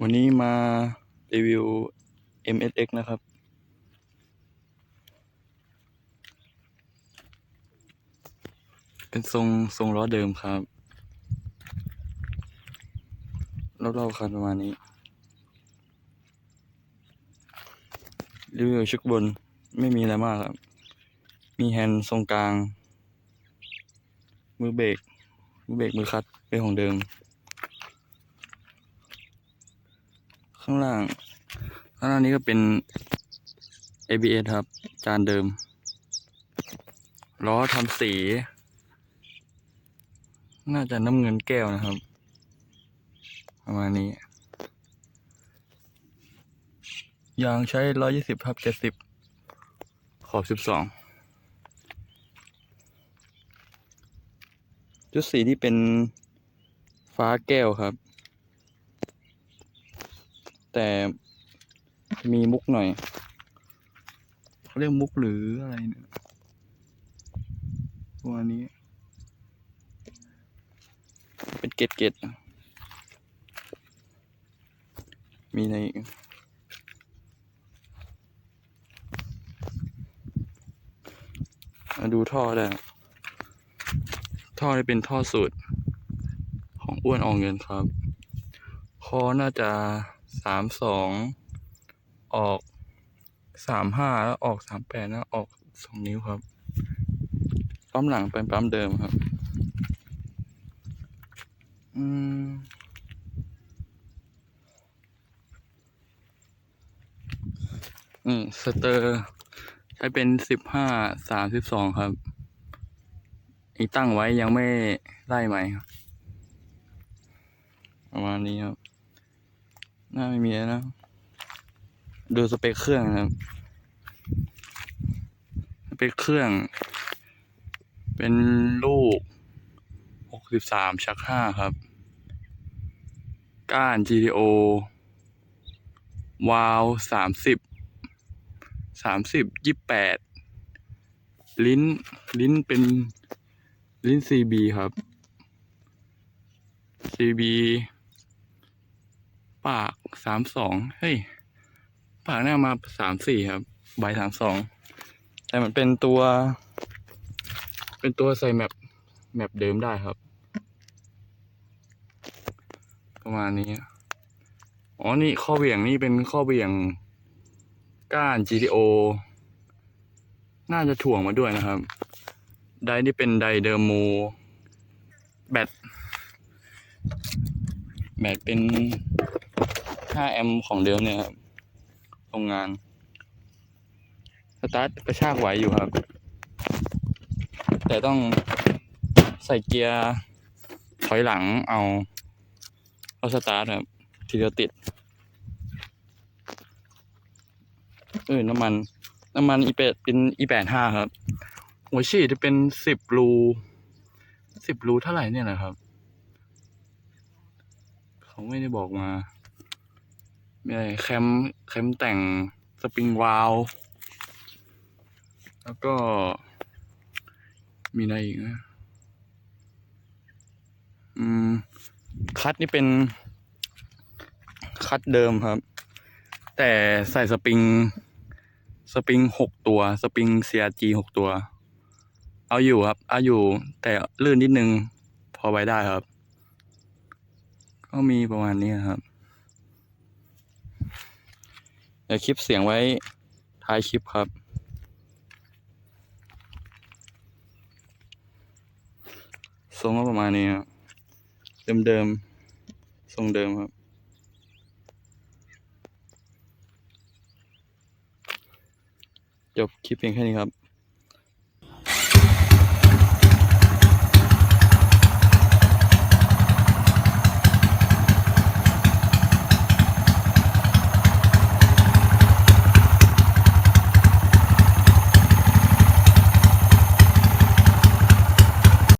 วันนี้มารีวิว MSX นะครับ เป็นทรงทรงล้อเดิมครับ รอบๆคันประมาณนี้ รีวิวชุดบนไม่มีอะไรมากครับ มีแฮนด์ทรงกลาง มือเบรกมือเบรกมือคัดเป็นของเดิม ข้างล่าง ข้างล่างนี้ก็เป็น ABS ครับ จานเดิม ล้อทำสี น่าจะน้ำเงินแก้วนะครับ ประมาณนี้ ยางใช้ร้อยี่สิบทับเจ็ดสิบขอบสิบสองชุดสีที่เป็นฟ้าแก้วครับ แต่มีมุกหน่อยเขาเรียกมุกหรืออะไรเนี่ยตัวนี้ เป็นเกตเกตมีอะไรอีกมาดูท่อได้ท่อนี้เป็นท่อสูตร ของอ้วนออกเงินครับ คอน่าจะ สามสองออกสามห้าแล้วออกสามแปดแล้วออกสองนิ้วครับปั๊มหลังเป็นปั๊มเดิมครับ อืมอืมสเตอร์ใช้เป็นสิบห้าสามสิบสองครับ อีกตั้งไว้ยังไม่ไล่ใหม่ครับ ประมาณนี้ครับ น่าไม่มีแล้วนะดูสเปคเครื่องนะครับ สเปคเครื่อง เป็นลูก 63 ชัก 5 ครับ ก้าน GTO วาล30 30 28ลิ้น ลิ้นเป็นลิ้น CB ครับ CB ปากสามสองเฮ้ย ปากหน้ามาสามสี่ครับ ใบสามสองแต่มันเป็นตัว เป็นตัวใส่แมปแมปเดิมได้ครับ ประมาณนี้ อ๋อ นี่ข้อเหวี่ยงนี่เป็นข้อเหวี่ยงก้าน GTO น่าจะถ่วงมาด้วยนะครับ ไดนี่เป็นไดเดอร์โมแบตแบตเป็น 5แอมป์ของเดิมเนี่ยครับโรงงาน สตาร์ทกระชากไหวอยู่ครับ แต่ต้องใส่เกียร์ถอยหลังเอา เอาสตาร์ทครับ ทีเดียวติด เออน้ำมัน น้ำมันอีแปดเป็นอีแปดห้าครับหัวฉีดจะเป็นสิบรูสิบรูเท่าไหร่เนี่ยนะครับ เขาไม่ได้บอกมา มีอะไรแคมแคมแต่งสปริงวาลวแล้วก็มีอะไรอีกนะอืม คัดนี่เป็น คัดเดิมครับ แต่ใส่สปริง สปริงหกตัว สปริง CRG หกตัว เอาอยู่ครับ เอาอยู่ แต่ลื่นนิดนึง พอไว้ได้ครับ ก็มีประมาณนี้ครับ เดี๋ยวคลิปเสียงไว้ท้ายคลิปครับ ทรงก็ประมาณนี้ครับเดิมๆทรงเดิมครับจบคลิปเพียงแค่นี้ครับ